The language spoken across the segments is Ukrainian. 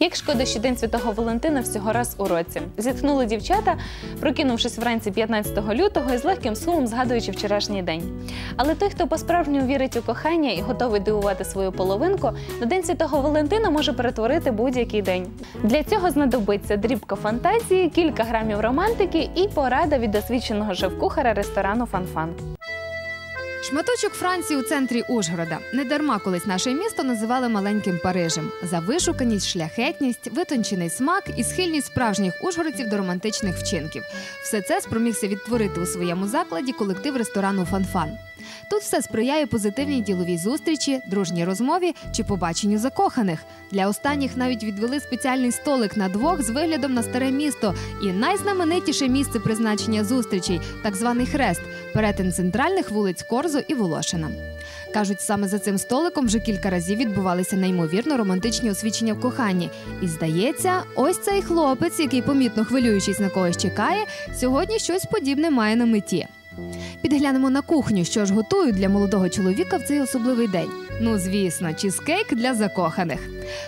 Як шкода, що День Святого Валентина всього раз у році. Зітхнули дівчата, прокинувшись вранці 15 лютого і з легким сумом згадуючи вчорашній день. Але той, хто по-справжньому вірить у кохання і готовий дивувати свою половинку, на День Святого Валентина може перетворити будь-який день. Для цього знадобиться дрібка фантазії, кілька грамів романтики і порада від досвідченого шеф-кухаря ресторану Фанфан. Шматочок Франції у центрі Ужгорода. Недарма колись наше місто називали маленьким Парижем за вишуканість, шляхетність, витончений смак і схильність справжніх ужгородців до романтичних вчинків. Все це спромігся відтворити у своєму закладі колектив ресторану Фанфан. Тут все сприяє позитивній діловій зустрічі, дружній розмові чи побаченню закоханих. Для останніх навіть відвели спеціальний столик на двох з виглядом на старе місто і найзнаменитіше місце призначення зустрічей так званий хрест перетин центральних вулиць Корзу і Волошина. Кажуть, саме за цим столиком вже кілька разів відбувалися неймовірно романтичні освічення в коханні. І здається, ось цей хлопець, який помітно хвилюючись на когось чекає, сьогодні щось подібне має на меті. Підглянемо на кухню, що ж готують для молодого чоловіка в цей особливий день. Ну, звісно, чізкейк для закоханих.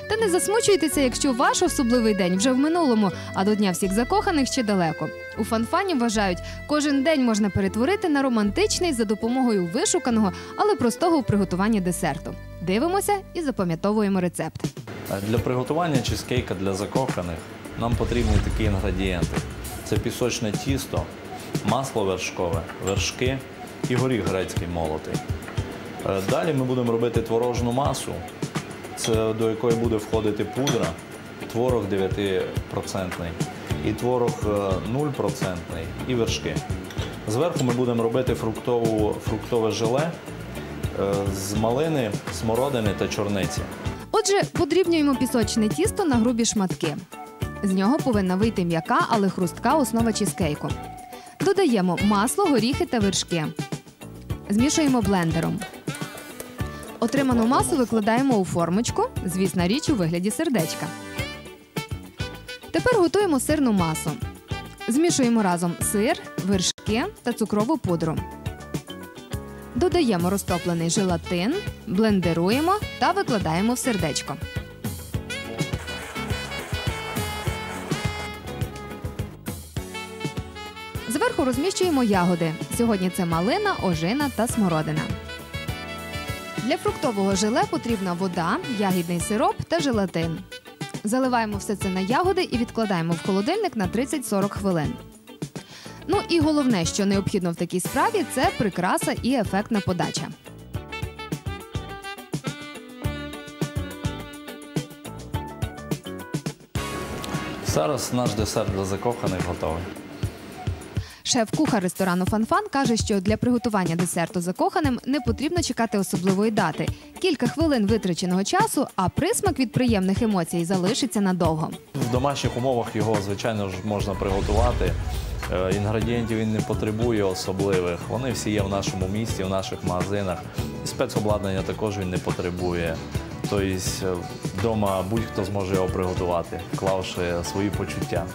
Та не засмучуйтеся, якщо ваш особливий день вже в минулому, а до дня всіх закоханих ще далеко. У фанфані вважають, кожен день можна перетворити на романтичний за допомогою вишуканого, але простого у приготуванні десерту. Дивимося і запам'ятовуємо рецепт. Для приготування чизкейка для закоханих нам потрібні такі інгредієнти: це пісочне тісто, масло вершкове, вершки і горіх грецький молотий. Е, Далі ми будемо робити творожну масу, до якої буде входити пудра, творог 9% і творог е, 0% і вершки. Зверху ми будемо робити фруктову, фруктове желе е, з малини, смородини та чорниці. Отже, подрібнюємо пісочне тісто на грубі шматки. З нього повинна вийти м'яка, але хрустка основа чізкейку. Додаємо масло, горіхи та вершки. Змішуємо блендером. Отриману масу викладаємо у формочку, звісна річ у вигляді сердечка. Тепер готуємо сирну масу. Змішуємо разом сир, вершки та цукрову пудру. Додаємо розтоплений желатин, блендеруємо та викладаємо в сердечко. Зверху розміщуємо ягоди. Сьогодні це малина, ожина та смородина. Для фруктового желе потрібна вода, ягідний сироп та желатин. Заливаємо все це на ягоди і відкладаємо в холодильник на 30-40 хвилин. Ну і головне, що необхідно в такій справі, це прикраса і ефектна подача. Зараз наш десерт для закоханих готовий. Шеф-кухар ресторану Фанфан каже, що для приготування десерту закоханим не потрібно чекати особливої дати. Кілька хвилин витраченого часу, а присмак від приємних емоцій залишиться надовго. В домашніх умовах його, звичайно ж, можна приготувати. Е, Інгредієнтів він не потребує особливих. Вони всі є в нашому місті, в наших магазинах. І спецобладнання також він не потребує. Тобто вдома будь-хто зможе його приготувати, вклавши свої почуття.